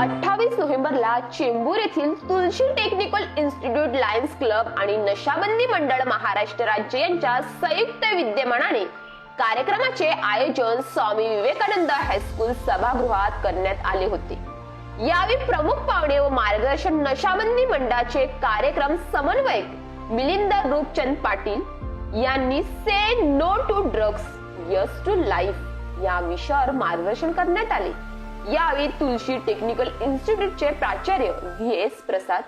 अठ्ठावीस नोव्हेंबरला चेंबूर येथील Tulsi technical institute lions club आणि नशाबंदी मंडळ महाराष्ट्र राज्य यांच्या संयुक्त विद्यमानाने कार्यक्रमाचे आयोजन स्वामी विवेकानंद हायस्कूल सभागृहात करण्यात आले होते. यावेळी प्रमुख पाहुणे व मार्गदर्शन नशाबंदी मंडळाचे कार्यक्रम समन्वयक मिलिंद रूपचंद पाटील यांनी say no to drugs yes to life या विषयावर मार्गदर्शन करण्यात आले. यावेळी तुलसी टेक्निकल इन्स्टिट्यूटचे प्राचार्य व्ही एस प्रसाद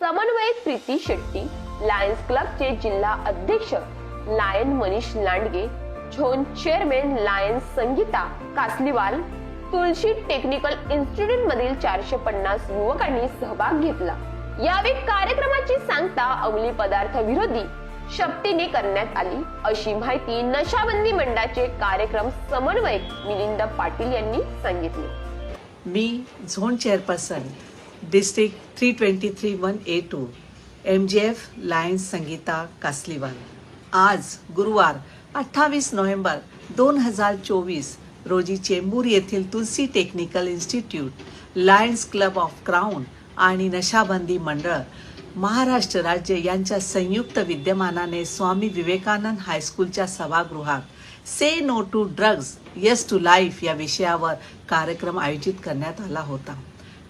समन्वयक प्रीती शेट्टी लायन्स क्लबचे जिल्हा अध्यक्ष lion Manish Landge zone chairman lions Sangeeta Kasliwal Tulshi technical institute मधील चारशे पन्नास युवकांनी सहभाग घेतला. यावेळी कार्यक्रमाची सांगता अंमली पदार्थ विरोधी शक्तीने करण्यात आली. अशी माहिती नशाबंदी मंडळाचे कार्यक्रम समन्वयक मिलिंद पाटील यांनी सांगितले. मी zone chairperson district three twenty three one A two M G F lions Sangeeta Kasliwal. आज गुरुवार अठ्ठावीस नोव्हेंबर दोन हजार चोवीस रोजी चेंबूर येथील Tulsi technical institute lions club of crown आणि नशाबंदी मंडळ महाराष्ट्र राज्य यांच्या संयुक्त विद्यमानाने स्वामी विवेकानंद हायस्कूलच्या सभागृहात say no to drugs yes to life या विषयावर कार्यक्रम आयोजित करण्यात आला होता.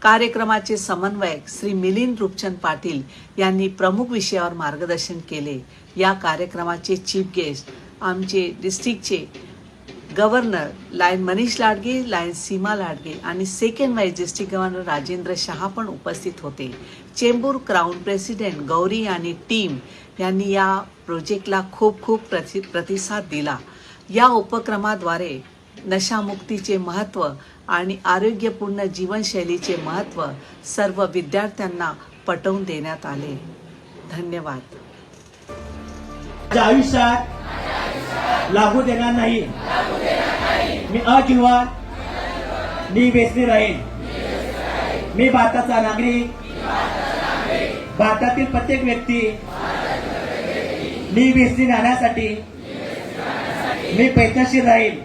कार्यक्रमाचे समन्वयक श्री मिलिंद रूपचंद पाटील यांनी प्रमुख विषयावर मार्गदर्शन केले. या कार्यक्रमाचे चीफ गेस्ट आमचे डिस्ट्रिक्टचे governor lion Manish Ladge lion Seema Ladge आणि second vice district governor Rajendra Shah पण उपस्थित होते. चेंबूर क्राऊन प्रेसिडेंट गौरी आणि टीम यांनी या प्रोजेक्टला खूप खूप प्रति प्रतिसाद दिला. या उपक्रमाद्वारे नशामुक्तीचे महत्त्व आणि आरोग्यपूर्ण जीवनशैलीचे महत्त्व सर्व विद्यार्थ्यांना पटवून देण्यात आले. धन्यवाद. आयुष्यात लागू देणार नाही. मी अजिवा मी बेसली राहीन. मी भारताचा नागरिक. भारतातील प्रत्येक व्यक्ती मी बेसली राहण्यासाठी मी प्रयत्नशील राहील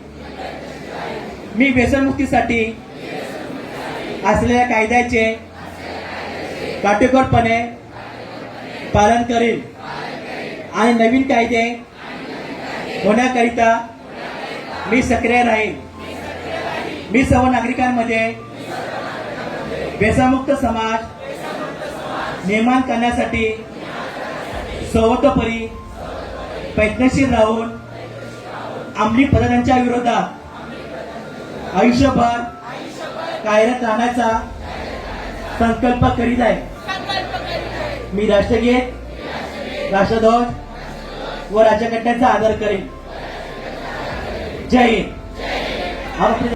मी व्यसनमुक्तीसाठी असलेल्या कायद्याचे काटेकोरपणे पालन करेन. आणि नवीन कायदे होण्याकरिता मी सक्रिय राहीन. मी सर्व नागरिकांमध्ये व्यसनमुक्त समाज निर्माण करण्यासाठी सर्वतोपरी प्रयत्नशील राहून अंमली पदार्थांच्या विरोधात आयुष्यभर कार्यरत राहण्याचा संकल्प करीत आहे. मी राष्ट्रगीत राष्ट्रध्वज व राज्यघटनेचा आदर करेन. जय हिंद आपले